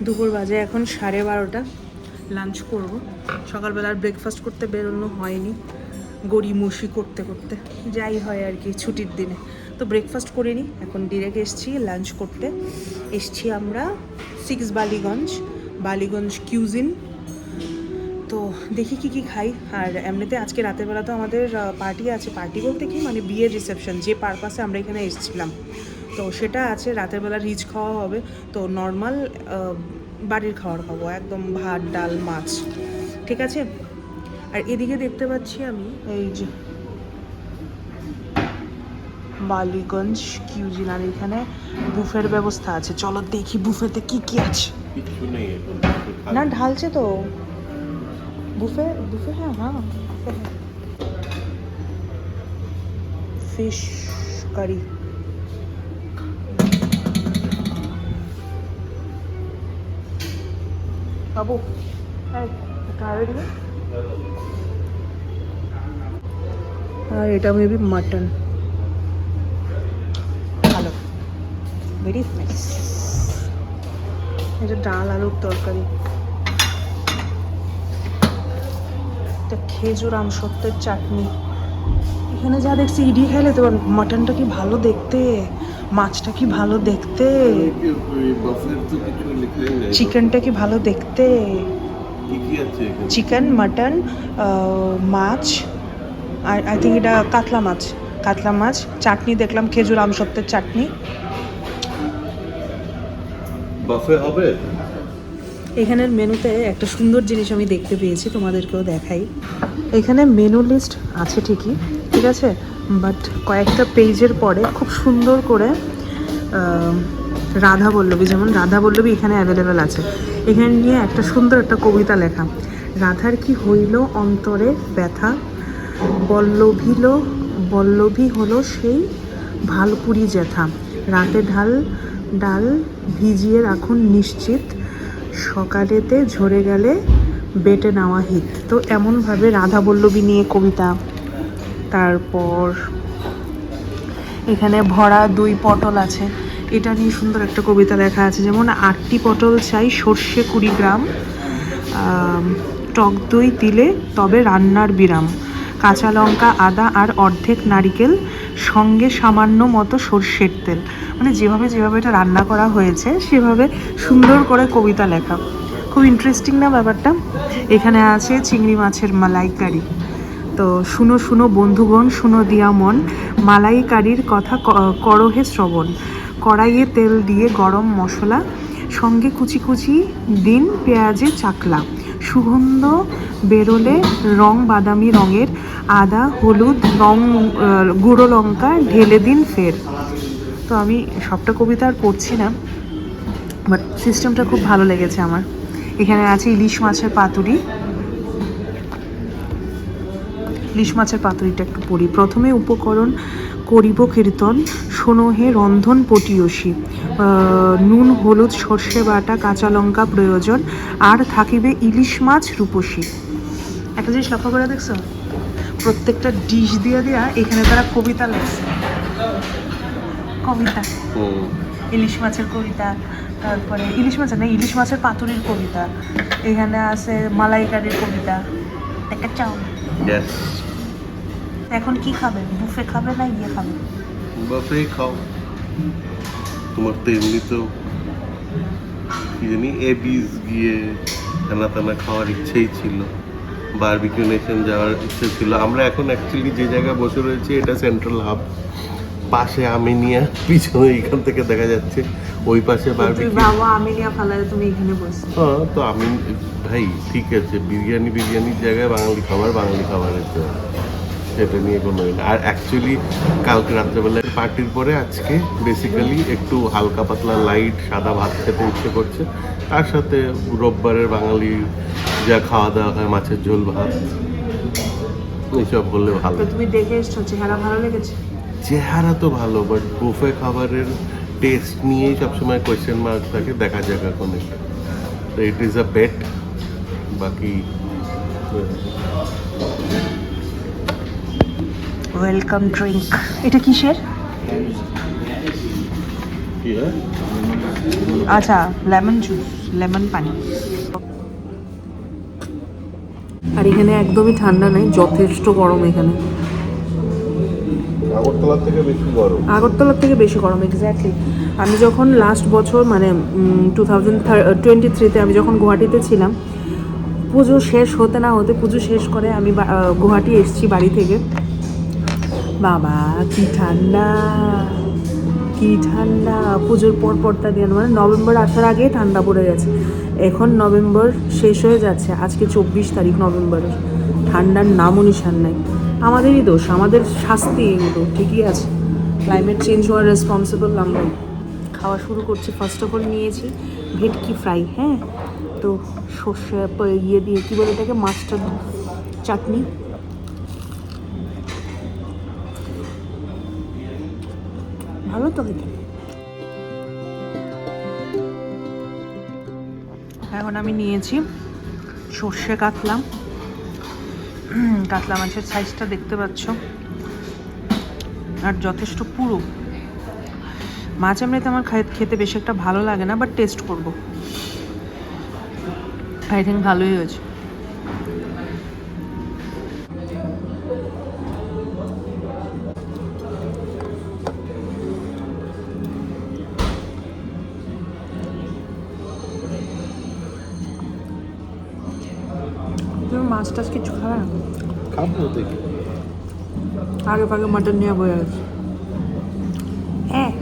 দুপুর বাজে এখন সাড়ে বারোটা। লাঞ্চ করব। সকালবেলা আর ব্রেকফাস্ট করতে বেরোনো হয়নি। গড়িমসি করতে করতে। যাই হয় আর কি ছুটির দিনে। তো ব্রেকফাস্ট করিনি, এখন ডিরেক্ট এসছি লাঞ্চ করতে। এসছি আমরা সিক্স বালিগঞ্জ বালিগঞ্জ কিউজিন তো দেখি কি কি খাই। আর এমনিতে আজকে রাতের বেলা তো আমাদের পার্টি আছে। পার্টি বলতে কি? মানে বিয়ের রিসেপশন যে পারপাসে আমরা এখানে এসেছিলাম। তো সেটা আছে রাতের বেলা রিচ খাওয়া হবে। তো নর্মাল বাড়ির খাবার খাব একদম ভাত ডাল মাছ ঠিক আছে? আর এদিকে দেখতে পাচ্ছি আমি এই যে বালিগঞ্জ কিউজিন আর এখানে বুফের ব্যবস্থা আছে। চলো দেখি বুফেতে কি কি আছে। না ঢালছে তো। বুফে বুফে হ্যাঁ হ্যাঁ। Fish curry. বাবু আরও এটা মেবি মাটন ভালো। ভেরি নাইস এটা ডাল আলুর তরকারি। একটা খেজুর আমসত্বের চাটনি। এখানে যা দেখছি ইডি খাইলে তো মাটনটা কি ভালো দেখতে? মাছটা কি ভালো দেখতে? চিকেনটা কি ভালো দেখতে? চিকেন মাটন মাছ আর আই থিঙ্ক এটা কাতলা মাছ কাতলা মাছ চাটনি দেখলাম খেজুর আমসত্বের চাটনি। বাফে হবে? এখানের মেনুতে একটা সুন্দর জিনিস আমি দেখতে পেয়েছি তোমাদেরকেও দেখাই। এখানে মেনু লিস্ট আছে ঠিকই ঠিক আছে? বাট কয়েকটা পেজের পরে খুব সুন্দর করে রাধা বল্লভী যেমন রাধা বল্লভী এখানে অ্যাভেলেবেল আছে। এখানে নিয়ে একটা সুন্দর একটা কবিতা লেখা। রাধার কি হইল অন্তরে ব্যথা? বল্লভীল বল্লভী হলো সেই ভালপুরি জ্যাথা রাতে ঢাল, ডাল ভিজিয়ে রাখুন নিশ্চিত। সকালেতে ঝরে গেলে বেটে নেওয়া হিত। তো এমনভাবে রাধা বল্লভী নিয়ে কবিতা। তারপর এখানে ভরা দুই পটল আছে। এটা নিয়ে সুন্দর একটা কবিতা লেখা আছে। যেমন, আটটি পটল চাই সর্ষে কুড়ি গ্রাম টক দই দিলে তবে রান্নার বিরাম। কাঁচা লঙ্কা, আদা আর অর্ধেক নারিকেল, সঙ্গে সামান্য মতো সর্ষের তেল। মানে যেভাবে যেভাবে এটা রান্না করা হয়েছে, সেভাবে সুন্দর করে কবিতা লেখা। খুব ইন্টারেস্টিং না ব্যাপারটা? এখানে আছে চিংড়ি মাছের মালাইকারি। তো শুনো শুনো বন্ধুগণ, শুনো দিয়া মন। মালাইকারির কথা ক- করো হে শ্রবণ। কড়াইয়ে তেল দিয়ে গরম মশলা, সঙ্গে কুচি কুচি দিন পেঁয়াজে চাকলা, সুগন্ধ বেরোলে রং বাদামি রঙের, আদা, হলুদ, রং গুঁড়ো লঙ্কা ঢেলে দিন ফের। তো আমি সবটা কবিতা আর পড়ছি না বাট সিস্টেমটা খুব ভালো লেগেছে আমার। এখানে আছে ইলিশ মাছের পাতুরি। ইলিশ মাছের পাতুরিটা একটু পড়ি। প্রথমে উপকরণ করিব কীর্তন শোনো হে রন্ধন পটিয়সী। নুন হলুদ সর্ষে বাটা কাঁচা লঙ্কা প্রয়োজন। আর থাকিবে ইলিশ মাছ রূপসী। একটা জিনিস লক্ষ্য করে দেখছ? প্রত্যেকটা ডিশ দিয়ে দেওয়া এখানে তারা কবিতা লেখছে। কবিতা। ইলিশ মাছের কবিতা তারপরে ইলিশ মাছের না ইলিশ মাছের পাতুরির কবিতা। এখানে আছে মালাইকারির কবিতা। একটা চাও এখন কি খাবে? বুফে খাবে না ইয়ে খাবে? বাফে খাও। তোমার তো এমনিতেও কি জানি এবিস গিয়ে টানা টানা খাওয়ার ইচ্ছেই ছিল। বারবিকিউ নেশন যাওয়ার ইচ্ছে ছিল। আমরা এখন অ্যাকচুয়ালি যে জায়গায় বসে রয়েছি এটা সেন্ট্রাল হাব পাশে আমিনিয়া পিছনে এখান থেকে দেখা যাচ্ছে। ওই পাশে বারবিকিউ। বাবা তুমি এখানে হ্যাঁ তো আমি ভাই ঠিক আছে। বিরিয়ানি বিরিয়ানির জায়গায় বাঙালি খাবার বাঙালি খাবারের তো সেটা নিয়ে কোনো না। আর অ্যাকচুয়ালি কালকে রাত্রেবেলায় পার্টির পরে আজকে বেসিক্যালি একটু হালকা পাতলা লাইট সাদা ভাত খেতে ইচ্ছে করছে। তার সাথে রোববারের বাঙালি যা খাওয়া দাওয়া হয় মাছের ঝোল ভাত এইসব হলে ভালো। তুমি দেখে এসছো চেহারা ভালো লেগেছে? চেহারা তো ভালো বাট বুফে খাবারের টেস্ট নিয়েই সবসময় কোয়েশ্চেন মার্ক থাকে দেখা যাক এখন তো ইট ইজ আ বেট বাকি ওয়েলকাম ড্রিঙ্ক এটা কিসের? আচ্ছা লেমন জুস লেমন পানি আর এখানে একদমই ঠান্ডা নাই যথেষ্ট গরম এখানে। আগরতলার থেকে বেশি গরম। আগরতলার থেকে বেশি গরম এক্স্যাক্টলি আমি যখন লাস্ট বছর মানে টু থাউজেন্ড টোয়েন্টি থ্রিতে আমি যখন গুয়াহাটিতে ছিলাম পুজো শেষ হতে না হতে পুজো শেষ করে আমি গুয়াহাটি এসেছি বাড়ি থেকে। বাবা, কি ঠান্ডা কি ঠান্ডা। পুজোর পর পরটা দিয়ে মানে নভেম্বর আসার আগেই ঠান্ডা পড়ে গেছে। এখন নভেম্বর শেষ হয়ে যাচ্ছে। আজকে চব্বিশ তারিখ নভেম্বরের ঠান্ডার নামও নিশান নাই। আমাদেরই দোষ, আমাদের শাস্তি এগুলো, ঠিকই আছে। ক্লাইমেট চেঞ্জ হওয়ার রেসপন্সিবল আমরা খাওয়া শুরু করছি। ফার্স্ট অফ অল নিয়েছি ভেটকি ফ্রাই হ্যাঁ? তো সর্ষে ইয়ে দিয়ে, কী বলে এটাকে? মাস্টার্ড চাটনি ভালো তো খেতে এখন আমি নিয়েছি সর্ষে কাতলা। কাতলা মাছের সাইজটা দেখতে পাচ্ছ। আর যথেষ্ট পুরো। মাছ এমনিতে আমার খেতে বেশি একটা ভালো লাগে না বাট টেস্ট করব। আই থিঙ্ক ভালোই হয়েছে। তুমি মাছ টাছ কিছু খাবে না? খাব দেখি। আগে ফাগে মাটন নিয়ে বয়ে আছে হ্যাঁ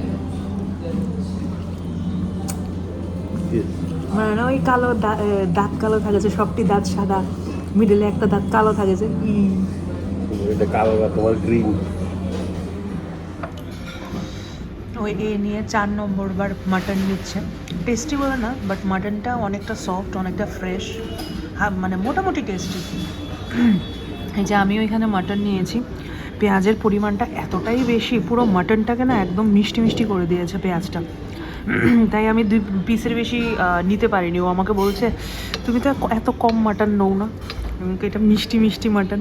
মানে না ওই কালো দা- দাঁত কালো থাকে যে সবটি দাঁত সাদা। মিডলে একটা দাঁত কালো থাকে যে এটা কালো না তোমার গ্রিন ওই এ নিয়ে চার নম্বর বার মাটন নিচ্ছে। টেস্টি বলে না বাট মাটনটা অনেকটা সফট অনেকটা ফ্রেশ মানে মোটামুটি টেস্টি এই যে আমি ওইখানে মাটন নিয়েছি। পেঁয়াজের পরিমাণটা এতটাই বেশি পুরো মাটনটাকে না একদম মিষ্টি মিষ্টি করে দিয়েছে পেঁয়াজটা। তাই আমি দুই পিসের বেশি নিতে পারিনি। ও আমাকে বলছে তুমি তো এত কম মাটন নও না। আমি এটা মিষ্টি মিষ্টি মাটন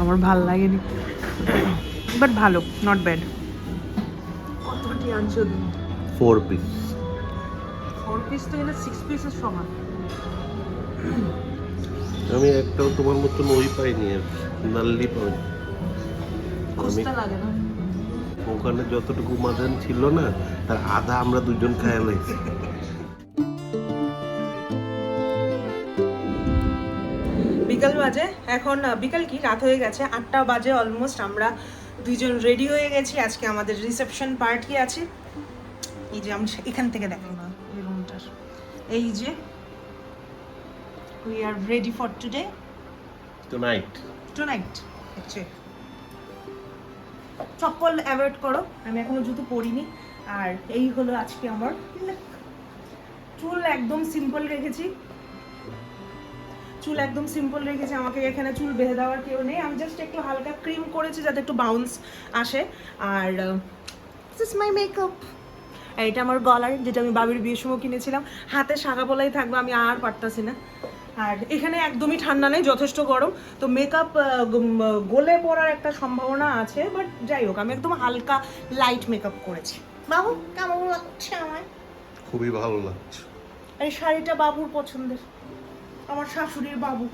আমার ভালো লাগেনি। বাট ভালো নট ব্যাড কতটি আনছো ফোর পিস ফোর পিস তো এখানে সিক্স পিসের সমান। আমি একটাও তোমার মতন ওই পাইনি আর নাল্লি পাই আমি লাগে না। ওখানে যতটুকু মাটন ছিল না তার আধা আমরা দুজন খায়া লাইছি। বিকাল বাজে এখন বিকাল কি? রাত হয়ে গেছে আটটা বাজে অলমোস্ট আমরা দুইজন রেডি হয়ে গেছি। আজকে আমাদের রিসেপশন পার্টি আছে। এই যে আমি এখান থেকে দেখো না এই রুমটার এই যে ready for today tonight নাইট হচ্ছে চপ্পল অ্যাভয়েড করো। আমি এখনও জুতো পরিনি। আর এই হলো আজকে আমার। চুল একদম সিম্পল রেখেছি। চুল একদম সিম্পল রেখেছি। আমাকে এখানে চুল বেঁধে দেওয়ার কেউ নেই। আমি জাস্ট একটু হালকা ক্রিম করেছি যাতে একটু বাউন্স আসে। আর দিস মাই মেকআপ আর এটা আমার গলার যেটা আমি বাবির বিয়ের সময় কিনেছিলাম। হাতে শাখা বলাই থাকবে আমি আর পারতাছি না। আর এখানে একদমই ঠান্ডা নেই যথেষ্ট গরম। তো মেকআপ গলে পড়ার একটা সম্ভাবনা আছে বাট যাই হোক আমি একদম হালকা লাইট মেকআপ করেছি। বাবু কেমন লাগছে আমার খুবই ভালো লাগছে। এই শাড়িটা বাবুর পছন্দের। আমার শাশুড়ির বাবু।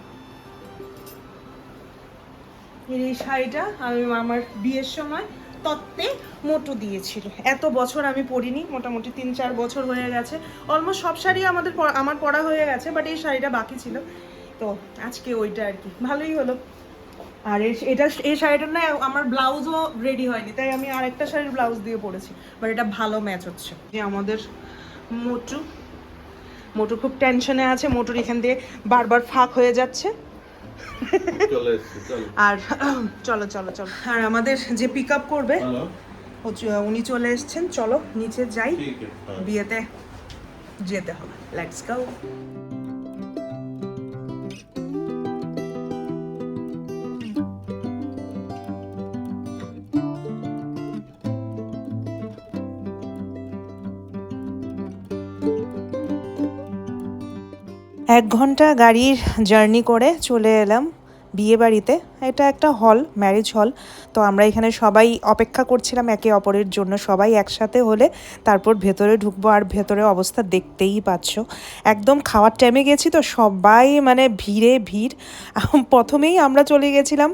এই শাড়িটা আমি আমার বিয়ের সময় তত্ত্বে মোটু দিয়েছিল। এত বছর আমি পরিনি মোটামুটি তিন চার বছর হয়ে গেছে। অলমোস্ট সব শাড়ি আমাদের আমার পরা হয়ে গেছে বাট এই শাড়িটা বাকি ছিল। তো আজকে ওইটা আর কি, ভালোই হলো। আর এটা, এই শাড়িটার না, আমার ব্লাউজও রেডি হয়নি, তাই আমি আর একটা শাড়ির ব্লাউজ দিয়ে পরেছি বাট এটা ভালো ম্যাচ হচ্ছে। যে আমাদের মোটু মোটু খুব টেনশনে আছে, মোটুর এখান দিয়ে বারবার ফাঁক হয়ে যাচ্ছে। আর চলো চলো চলো। আর আমাদের যে পিক আপ করবে উনি চলে এসছেন চলো নিচে যাই। হ্যাঁ। বিয়েতে যেতে হবে। লেটস গো এক ঘণ্টা গাড়ির জার্নি করে চলে এলাম বিয়ে বাড়িতে। এটা একটা হল ম্যারেজ হল তো আমরা এখানে সবাই অপেক্ষা করছিলাম একে অপরের জন্য। সবাই একসাথে হলে তারপর ভেতরে ঢুকবো আর ভেতরে অবস্থা দেখতেই পাচ্ছ। একদম খাওয়ার টাইমে গেছি তো সবাই মানে ভিড়ে ভিড়। প্রথমেই আমরা চলে গেছিলাম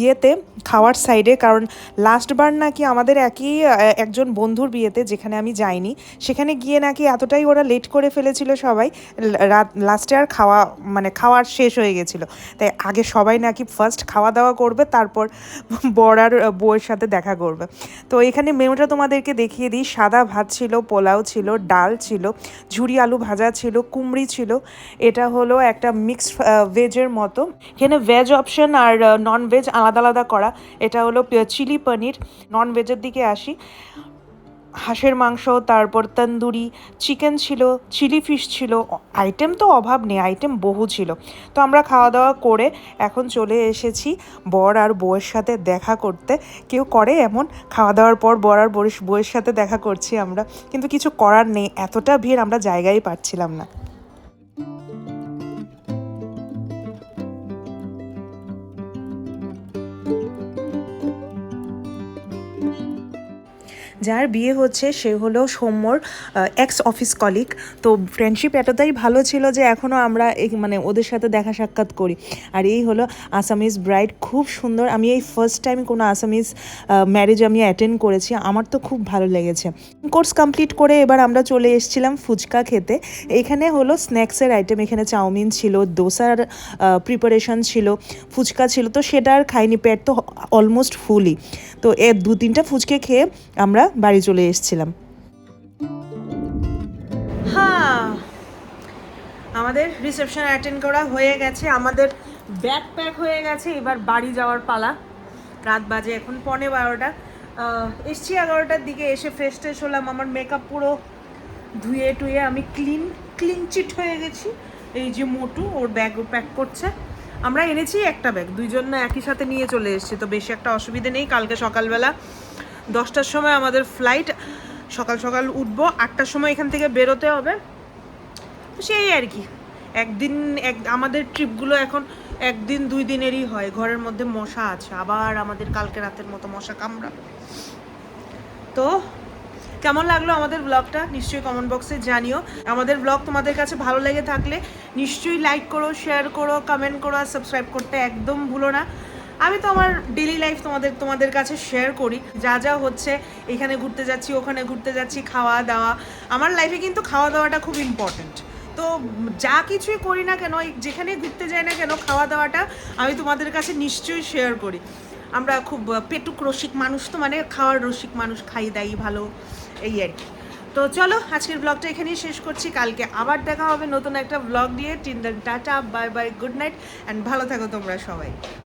ইয়েতে, খাওয়ার সাইডে কারণ লাস্টবার নাকি আমাদের একই একজন বন্ধুর বিয়েতে যেখানে আমি যাইনি, সেখানে গিয়ে নাকি এতটাই ওরা লেট করে ফেলেছিল সবাই। রাত লাস্টে আর খাওয়া মানে খাওয়ার শেষ হয়ে গেছিল। তাই আগে সবাই নাকি ফার্স্ট খাওয়া দাওয়া করবে, তারপর বড়ার বউয়ের সাথে দেখা করবে। তো এখানে মেনুটা তোমাদেরকে দেখিয়ে দিই। সাদা ভাত ছিল, পোলাও ছিল, ডাল ছিল ঝুড়ি আলু ভাজা ছিল, কুমড়ি ছিল। এটা হলো একটা মিক্সড ভেজের মতো। এখানে ভেজ অপশন আর নন ভেজ আলাদা আলাদা করা। এটা হলো চিলি পনির নন ভেজের দিকে আসি। হাঁসের মাংস, তারপর তন্দুরি চিকেন ছিল চিলি ফিশ ছিল আইটেম তো অভাব নেই আইটেম বহু ছিল। তো আমরা খাওয়া দাওয়া করে এখন চলে এসেছি বর আর বউয়ের সাথে দেখা করতে। কেউ করে এমন? খাওয়া দাওয়ার পর বর আর বউয়ের সাথে দেখা করছি আমরা। কিন্তু কিছু করার নেই, এতটা ভিড় আমরা জায়গায় পাচ্ছিলাম না। যার বিয়ে হচ্ছে সে হলো সৌম্যর এক্স অফিস কলিগ তো ফ্রেন্ডশিপ এতটাই ভালো ছিল যে এখনও আমরা মানে ওদের সাথে দেখা সাক্ষাৎ করি। আর এই হলো আসামিজ ব্রাইড খুব সুন্দর। আমি এই ফার্স্ট টাইম কোনো আসামিজ ম্যারেজ আমি অ্যাটেন্ড করেছি। আমার তো খুব ভালো লেগেছে। কোর্স কমপ্লিট করে এবার আমরা চলে এসেছিলাম ফুচকা খেতে। এখানে হলো স্ন্যাক্সের আইটেম এখানে চাউমিন ছিল, দোসার প্রিপারেশন ছিল, ফুচকা ছিল। তো সেটা আর খাইনি। পেট তো অলমোস্ট ফুলই তো এ দু তিনটা ফুচকে খেয়ে আমরা বাড়ি চলে এসেছিলাম। আমাদের রিসেপশন অ্যাটেন্ড করা হয়ে গেছে, আমাদের ব্যাগ প্যাক হয়ে গেছে, এবার বাড়ি যাওয়ার পালা। রাত বাজে এখন পনে বারোটা। এসছি এগারোটার দিকে, এসে ফ্রেশ ট্রেশ হলাম, আমার মেকআপ পুরো ধুয়ে টুয়ে আমি ক্লিন ক্লিন চিট হয়ে গেছি। এই যে মোটু, ওর ব্যাগ প্যাক করছে। আমরা এনেছি একটা ব্যাগ দুইজন না একই সাথে নিয়ে চলে এসেছি, তো বেশি একটা অসুবিধে নেই। কালকে সকালবেলা দশটার সময় আমাদের ফ্লাইট সকাল সকাল উঠবো, আটটার সময় এখান থেকে বেরোতে হবে। সেই আর কি। একদিন, এক, আমাদের ট্রিপগুলো এখন একদিন, দুই দিনেরই হয়। ঘরের মধ্যে মশা আছে। আবার আমাদের কালকে রাতের মতো মশা কামড়া। তো কেমন লাগল আমাদের ব্লগটা নিশ্চয়ই কমেন্ট বক্সে জানিও। আমাদের ব্লগ তোমাদের কাছে ভালো লেগে থাকলে নিশ্চয়ই লাইক করো শেয়ার করো কমেন্ট করো আর সাবস্ক্রাইব করতে একদম ভুলো না। আমি তো আমার ডেলি লাইফ তোমাদের তোমাদের কাছে শেয়ার করি। যা যা হচ্ছে, এখানে ঘুরতে যাচ্ছি, ওখানে ঘুরতে যাচ্ছি, খাওয়া দাওয়া। আমার লাইফে কিন্তু খাওয়া দাওয়াটা খুব ইম্পর্ট্যান্ট তো যা কিছুই করি না কেন যেখানে ঘুরতে যাই না কেন, খাওয়া দাওয়াটা আমি তোমাদের কাছে নিশ্চয়ই শেয়ার করি। আমরা খুব পেটুক রসিক মানুষ তো মানে খাওয়ার রসিক মানুষ, খাই দাই ভালো, এই আর কি। তো চলো, আজকের ব্লগটা এখানেই শেষ করছি। কালকে আবার দেখা হবে নতুন একটা ব্লগ নিয়ে। Tin tata bye bye good night and ভালো থাকো তোমরা সবাই।